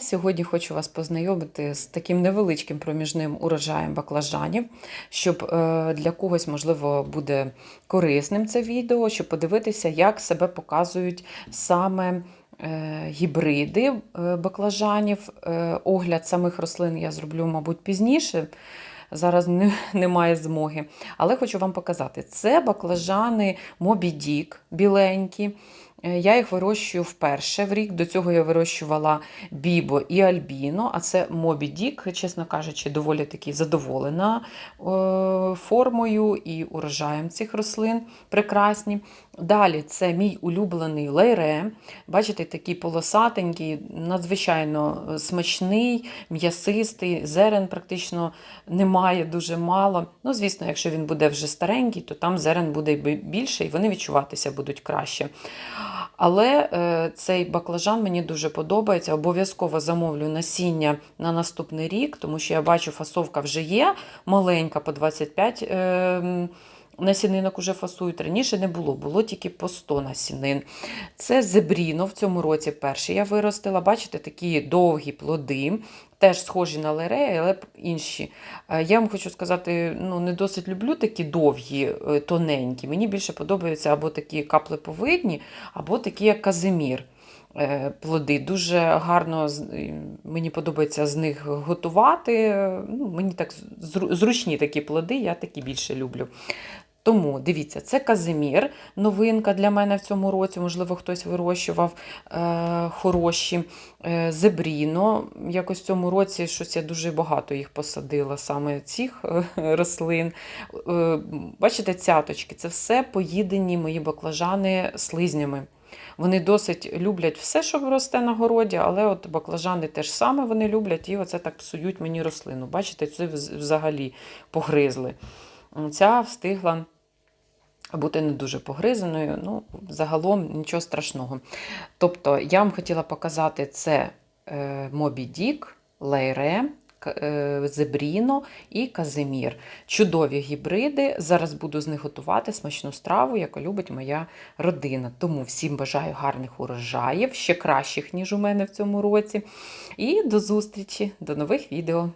Сьогодні хочу вас познайомити з таким невеличким проміжним урожаєм баклажанів, щоб е, для когось, можливо, буде корисним це відео, щоб подивитися, як себе показують саме е, гібриди е, баклажанів. Огляд самих рослин я зроблю, мабуть, пізніше. Зараз не, немає змоги. Але хочу вам показати: це баклажани Moby Dick біленькі. Е, Я їх вирощую вперше в рік. До цього я вирощувала Бібо і Альбіно, а це Мобі Дік, чесно кажучи, доволі таки задоволена е, формою і урожаєм цих рослин. Прекрасні. Далі це мій улюблений лейре. Бачите, такий полосатенький, надзвичайно смачний, м'ясистий, зерен практично немає дуже мало. Ну, звісно, якщо він буде вже старенький, то там зерен буде більше, і вони відчуватися будуть краще. Але е, цей баклажан мені дуже подобається. Обов'язково замовлю насіння на наступний рік, тому що я бачу, фасовка вже є маленька по 25 е, м, насінинок уже фасують. Раніше не було, було тільки по 100 насінин. Це зебріно в цьому році перший я виростила. Бачите, такі довгі плоди. Теж схожі на лереї, але інші. Е, Я вам хочу сказати, ну не досить люблю такі довгі, е, тоненькі. Мені більше подобаються або такі каплеповидні, або такі, як казимір. е, Плоди. Дуже гарно мені подобається з них готувати. Ну, мені так зручні такі плоди, я такі більше люблю. Тому дивіться, це казимір, новинка для мене в цьому році. Можливо, хтось вирощував е, хороші. Е, Зебріно. Якось в цьому році щось я дуже багато їх посадила, саме цих е, рослин. Е, Бачите, цяточки це все поїдені мої баклажани слизнями. Вони досить люблять все, що росте на городі, але от баклажани теж саме вони люблять, і оце так псують мені рослину. Бачите, це взагалі погризли. Ця встигла бути не дуже погризаною. Ну, загалом нічого страшного. Тобто, я вам хотіла показати це е, Мобі Дік, Лейре, е, Зебріно і Казимір. Чудові гібриди. Зараз буду з них готувати смачну страву, яку любить моя родина. Тому всім бажаю гарних урожаїв, ще кращих, ніж у мене в цьому році. І до зустрічі, до нових відео.